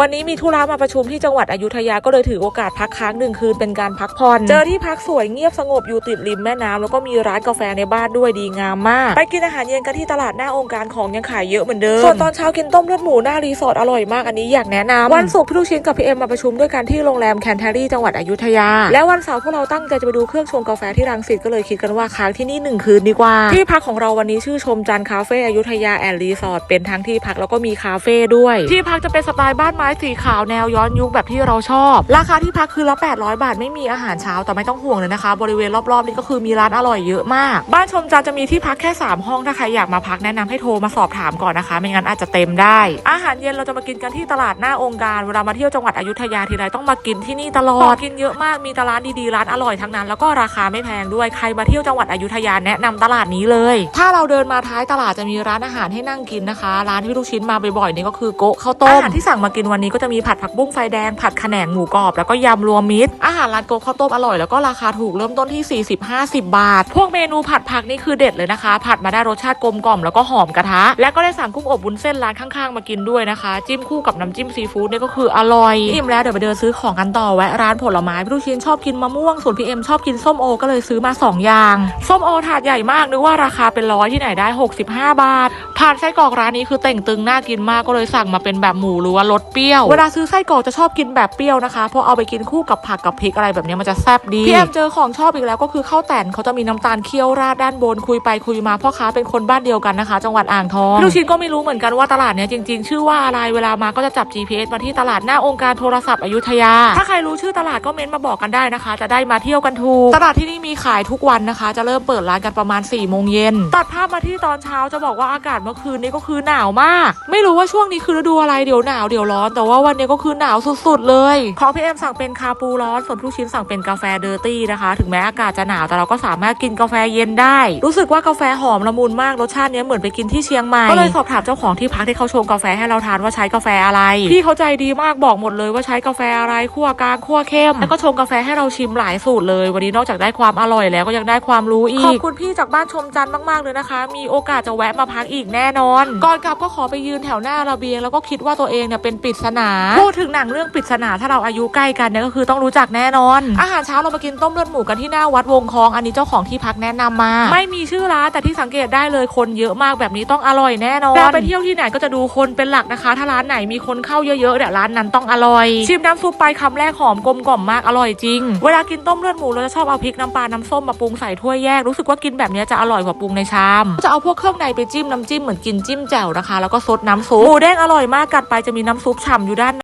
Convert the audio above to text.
วันนี้มีธุระมาประชุมที่จังหวัดอยุธยาก็เลยถือโอกาสพักค้างหนึ่งคืนเป็นการพักผ่อน เจอที่พักสวยเงียบสงบอยู่ติดริมแม่น้ำแล้วก็มีร้านกาแฟในบ้านด้วยดีงามมาก ไปกินอาหารเย็นกันที่ตลาดหน้าองค์การของยังขายเยอะเหมือนเดิม ส่วนตอนเช้ากินต้มเลือดหมูหน้ารีสอร์ทอร่อยมากอันนี้อยากแนะนำวันศุกร์พี่ลูกชิ้นกับพี่เอ็มมาประชุมด้วยกันที่โรงแรมแคนเทอรี่จังหวัดอยุธยา และวันเสาร์พวกเราตั้งใจจะไปดูเครื่องชงกาแฟที่รังสิตก็เลยคิดกันว่าค้างที่นี่หนึ่งคืนดีกว่า ที่พักของเราวันนี้ชื่อชมจันคาเฟ่อยุธยาแอนด์รีสอร์ทเป็นทั้งที่พักแล้วก็มีคาเฟ่ด้วย ที่พักจะเป็นสไตล์บ้านไม้สีขาวแนวย้อนยุคแบบที่เราชอบ ราคา ที่พักคือละ 800 บาทไม่มีอาหารเช้าแต่ไม่ต้องห่วงเลยนะคะ บริเวณรอบๆ นี้ก็คือมีร้านอร่อยเยอะมาก บ้านชมจันทร์จะมีที่พักแค่ 3 ห้องถ้าใครอยากมาพักแนะนำให้โทรมาสอบถามก่อนนะคะ ไม่งั้นอาจจะเต็มได้ อาหารเย็นเราจะมากินกันที่ตลาดหน้าองค์การเวลามาเที่ยวจังหวัดอยุธยาทีไรต้องมากินที่นี่ตลอดกินเยอะมากมีแตร้านดีๆร้านอร่อยทั้งนั้น แล้วก็ราคาไม่แพงด้วยใครมาเที่ยวจังหวัดอยุธยาแนะนำตลาดนี้เลย ถ้าเราเดินมาท้ายตลาดจะมีร้านอาหารให้นั่งกินนะคะ ร้านที่ลูกชิ้นมาบ่อยๆนี่ก็คือโกะข้าวต้มอาหารที่สั่งมากินวันนี้ก็จะมีผัดผักบุ้งไฟแดงผัดขแหนงหมูกรอบแล้วก็ยำรวมมิตร อาหารร้านโกข้าวต้มอร่อยแล้วก็ราคาถูกเริ่มต้นที่ 40-50 บาท พวกเมนูผัดผักนี่คือเด็ดเลยนะคะ ผัดมาได้รสชาติกลมกล่อมแล้วก็หอมกระทะ แล้วก็ได้สั่งกุ้งอบวุ้นเส้นร้านข้างๆ มากินด้วยนะคะ จิ้มคู่กับน้ำจิ้มซีฟู้ดเนี่ยก็คืออร่อยอิ่มแล้วเดี๋ยวไปเดินซื้อของกันต่อแวะร้านผลไม้พี่ลูกชิ้นชอบกินมะม่วงส่วนพี่เอ็มชอบกินส้มโอก็เลยซื้อมาสองอย่างส้มโอถาดใหญ่มากนึกว่าราคาเป็นร้อยที่ไหนได้ 65 บาทผ่านไส้กรอกร้านนี้คือเต่งตึงน่ากินมากก็เลยสั่งมาเป็นแบบหมูหรือว่ารสเปรี้ยว เวลาซื้อไส้กรอกจะชอบกินแบบเปรี้ยวนะคะเพราะเอาไปกินคู่กับผักกับพริกอะไรแบบนี้มันจะแซ่บดีพี่เอ็มเจอของชอบอีกแล้วก็คือข้าวแต่นเขาจะมีน้ำตาลเคี่ยวราดด้านบนคุยไปคุยมาพ่อค้าเป็นคนบ้านเดียวกันนะคะ จังหวัดอ่างทองพี่ลูกชิ้นก็ไม่รู้เหมือนกันว่าตลาดเนี้ยจริงๆ ชื่อว่าอะไรเวลามาก็จะจับ GPS มาที่ตลาดหน้าองค์การโทรศัพท์อยุธยา ถ้าใครรู้ชื่อตลาดก็เม้นมาบอกกันได้นะคะ จะได้มาเที่ยวกันถูกตลาดที่นี่มีขายทุกวันนะคะ จะเริ่มเปิดร้านกันประมาณ4ี่โมงเย็นตัดภาพมาที่ตอนเช้าจะบอกว่าอากาศเมื่อคืนนี้ก็คือหนาวมาก ไม่รู้ว่าช่วงนี้คือฤดูอะไรเดี๋ยวหนาวเดี๋ยวร้อน แต่ว่าวันนี้ก็คือหนาวสุดๆเลยของพี่เอ็มสั่งเป็นคาปูร้อน ส่วนผู้ชิ้นสั่งเป็นกาแฟเดอร์ตี้นะคะ ถึงแม้อากาศจะหนาวแต่เราก็สามารถกินกาแฟเย็นได้ รู้สึกว่ากาแฟหอมละมุนมากรสชาติเนี้ยเหมือนไปกินที่เชียงใหม่ ก็เลยสอบถามเจ้าของที่พักที่เขาชงกาแฟให้เราทานว่าใช้กาแฟอะไร พี่เขาใจดีมากบอกหมดเลยว่าใช้กาแฟอะไรคั่วกลางคั่วเข้ม แล้วก็ชงกาแฟให้เราชิมหลายสูตรเลย วันนี้นอกจากได้ความอร่อยแล้วก็ยังได้ความรู้อีก ขอบคุณพี่จากบ้านชมจันทร์มากๆเลยนะคะ มีโอกาสจะแวะมาพักอีกแน่นอน ก่อนกลับก็ขอไปยืนแถวหน้าระเบียง แล้วก็คิดว่าตัวเองเนี่ยเป็นปริศนา พูดถึงหนังเรื่องปริศนาถ้าเราอายุใกล้กันเนี่ยก็คือต้องรู้จักแน่นอน อาหารเช้าเรามากินต้มเลือดหมูกันที่หน้าวัดวงคลอง อันนี้เจ้าของที่พักแนะนำมา ไม่มีชื่อร้านแต่ที่สังเกตได้เลยคนเยอะมากแบบนี้ต้องอร่อยแน่นอนเราไปเที่ยวที่ไหนก็จะดูคนเป็นหลักนะคะ ถ้าร้านไหนมีคนเข้าเยอะๆเนี่ยร้านนั้นต้องอร่อย ชิมน้ำซุปไปคำแรกหอมกลมกล่อมมากอร่อยจริง เวลากินต้มเลือดหมูเราจะชอบเอาพริกน้ำปลาน้ำส้มมาปรุงใส่ถ้วยแยกรู้สึกว่ากินแบบนี้จะอร่อยกว่าปรุงในชามจะเอาพวกเครื่องในไปจิ้มน้ำจิ้มเหมือนกินจิ้มแจ่วนะคะ แล้วก็ซดน้ำซุปหมูเด้งอร่อยมากกัดไปจะมีน้ำซุปฉ่ำอยู่ด้านใน